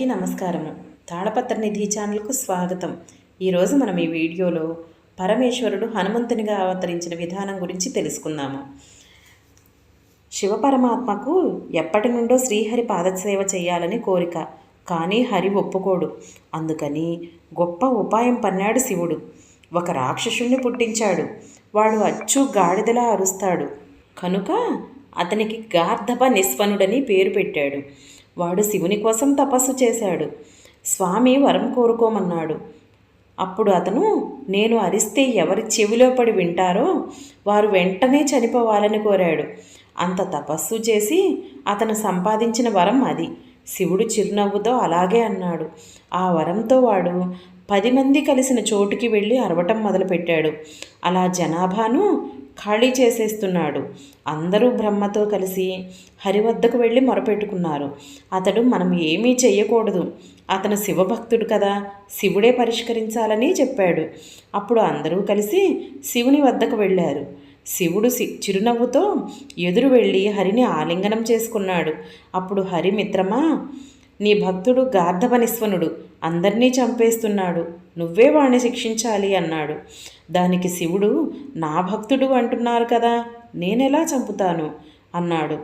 అందరికీ నమస్కారము. తాళపత్ర నిధి ఛానల్కు స్వాగతం. ఈరోజు మనం ఈ వీడియోలో పరమేశ్వరుడు హనుమంతునిగా అవతరించిన విధానం గురించి తెలుసుకుందాము. శివపరమాత్మకు ఎప్పటి నుండో శ్రీహరి పాదసేవ చేయాలని కోరిక కానీ హరి ఒప్పుకోడు. అందుకని గొప్ప ఉపాయం పన్నాడు శివుడు. ఒక రాక్షసుణ్ణి పుట్టించాడు. వాడు అచ్చు గాడిదలా అరుస్తాడు. కనుక అతనికి గార్ధప నిస్వనుడని పేరు పెట్టాడు. వాడు శివుని కోసం తపస్సు చేశాడు. స్వామి వరం కోరుకోమన్నాడు. అప్పుడు అతను నేను అరిస్తే ఎవరి చెవిలో పడి వింటారో వారు వెంటనే చనిపోవాలని కోరాడు. అంత తపస్సు చేసి అతను సంపాదించిన వరం అది. శివుడు చిరునవ్వుతో అలాగే అన్నాడు. ఆ వరంతో వాడు పది మంది కలిసిన చోటుకి వెళ్ళి అరవటం మొదలుపెట్టాడు. అలా జనాభాను ఖాళీ చేసేస్తున్నాడు. అందరూ బ్రహ్మతో కలిసి హరి వద్దకు వెళ్ళి మొరపెట్టుకున్నారు. అతడు మనం ఏమీ చేయకూడదు అతను శివభక్తుడు కదా శివుడే పరిష్కరించాలని చెప్పాడు. అప్పుడు అందరూ కలిసి శివుని వద్దకు వెళ్ళారు. శివుడు చిరునవ్వుతో ఎదురు వెళ్ళి హరిని ఆలింగనం చేసుకున్నాడు. అప్పుడు హరి మిత్రమా నీ భక్తుడు గార్ధవనిస్వనుడు. అందరినీ చంపేస్తున్నాడు. నువ్వే వాణ్ణి శిక్షించాలి అన్నాడు. దానికి శివుడు నా భక్తుడు అంటున్నారు కదా నేనెలా చంపుతాను? అన్నాడు.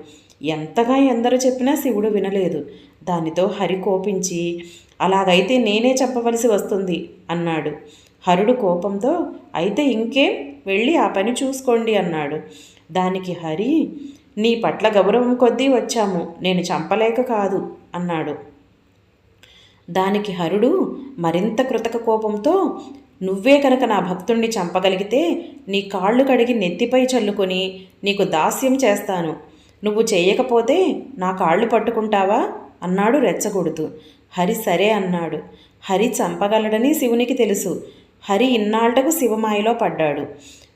ఎంతగా ఎందరూ చెప్పినా శివుడు వినలేదు. దానితో హరి కోపించి అలాగైతే నేనే చెప్పవలసి వస్తుంది అన్నాడు. హరుడు కోపంతో అయితే ఇంకేం? వెళ్ళి ఆ పని చూసుకోండి అన్నాడు. దానికి హరి నీ పట్ల గౌరవం కొద్దీ వచ్చాము నేను చంపలేక కాదు అన్నాడు. దానికి హరుడు మరింత కృతక కోపంతో నువ్వే కనుక నా భక్తుణ్ణి చంపగలిగితే నీ కాళ్ళు కడిగి నెత్తిపై చల్లుకొని నీకు దాస్యం చేస్తాను. నువ్వు చేయకపోతే నా కాళ్ళు పట్టుకుంటావా? అన్నాడు రెచ్చగొడుతూ. హరి సరే అన్నాడు. హరి చంపగలడని శివునికి తెలుసు. హరి ఇన్నాళ్ళకు శివమాయలో పడ్డాడు.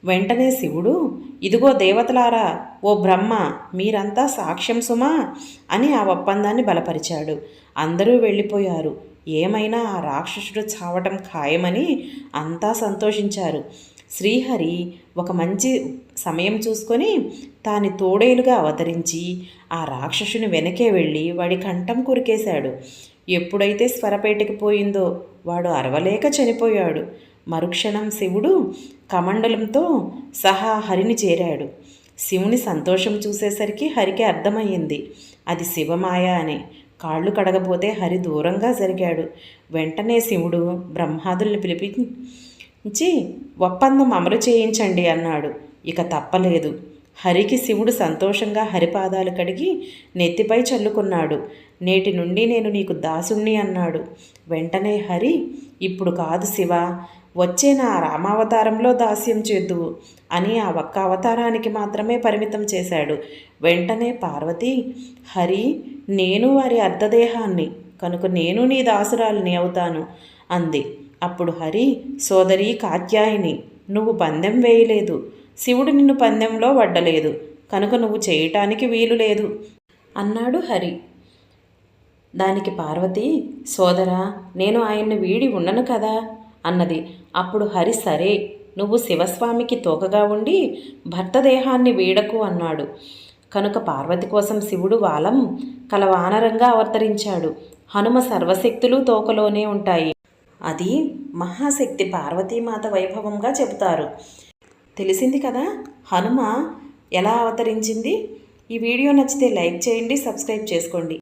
వెంటనే శివుడు ఇదిగో దేవతలారా ఓ బ్రహ్మ మీరంతా సాక్ష్యం సుమా అని ఆ ఒప్పందాన్ని బలపరిచాడు. అందరూ వెళ్ళిపోయారు. ఏమైనా ఆ రాక్షసుడు చావటం ఖాయమని అంతా సంతోషించారు. శ్రీహరి ఒక మంచి సమయం చూసుకొని తాని తోడేలుగా అవతరించి ఆ రాక్షసుని వెనకే వెళ్ళి వాడి కంఠం కురికేశాడు. ఎప్పుడైతే స్వరపేటకి పోయిందో వాడు అరవలేక చనిపోయాడు. మరుక్షణం శివుడు కమండలంతో సహా హరిని చేరాడు. శివుని సంతోషం చూసేసరికి హరికి అర్థమయ్యింది. అది శివమాయ అని. కాళ్ళు కడగబోతే హరి దూరంగా జరిగాడు. వెంటనే శివుడు బ్రహ్మాదుల్ని పిలిపించి ఒప్పందం అమలు చేయించండి అన్నాడు. ఇక తప్పలేదు. హరికి శివుడు సంతోషంగా హరిపాదాలు కడిగి నెత్తిపై చల్లుకున్నాడు. నేటి నుండి నేను నీకు దాసుణ్ణి అన్నాడు. వెంటనే హరి ఇప్పుడు కాదు శివ వచ్చే నా రామావతారంలో దాస్యం చేద్దువు అని ఆ ఒక్క అవతారానికి మాత్రమే పరిమితం చేశాడు. వెంటనే పార్వతి హరి నేను వారి అర్ధదేహాన్ని కనుక నేను నీ దాసురాలిని అవుతాను అంది. అప్పుడు హరి సోదరి కాత్యాయిని నువ్వు పందెం వేయలేదు. శివుడు నిన్ను పందెంలో వడ్డలేదు. కనుక నువ్వు చేయటానికి వీలు లేదు అన్నాడు హరి. దానికి పార్వతి సోదరా నేను ఆయన్ని వీడి ఉండను కదా? అన్నది. అప్పుడు హరి సరే నువ్వు శివస్వామికి తోకగా ఉండి భర్త దేహాన్ని వీడకు అన్నాడు. కనుక పార్వతి కోసం శివుడు వాలం కలవానరంగా అవతరించాడు. హనుమ సర్వశక్తులు తోకలోనే ఉంటాయి. అది మహాశక్తి పార్వతీమాత వైభవంగా చెబుతారు. తెలిసింది కదా? హనుమ ఎలా అవతరించింది? ఈ వీడియో నచ్చితే లైక్ చేయండి సబ్స్క్రైబ్ చేసుకోండి.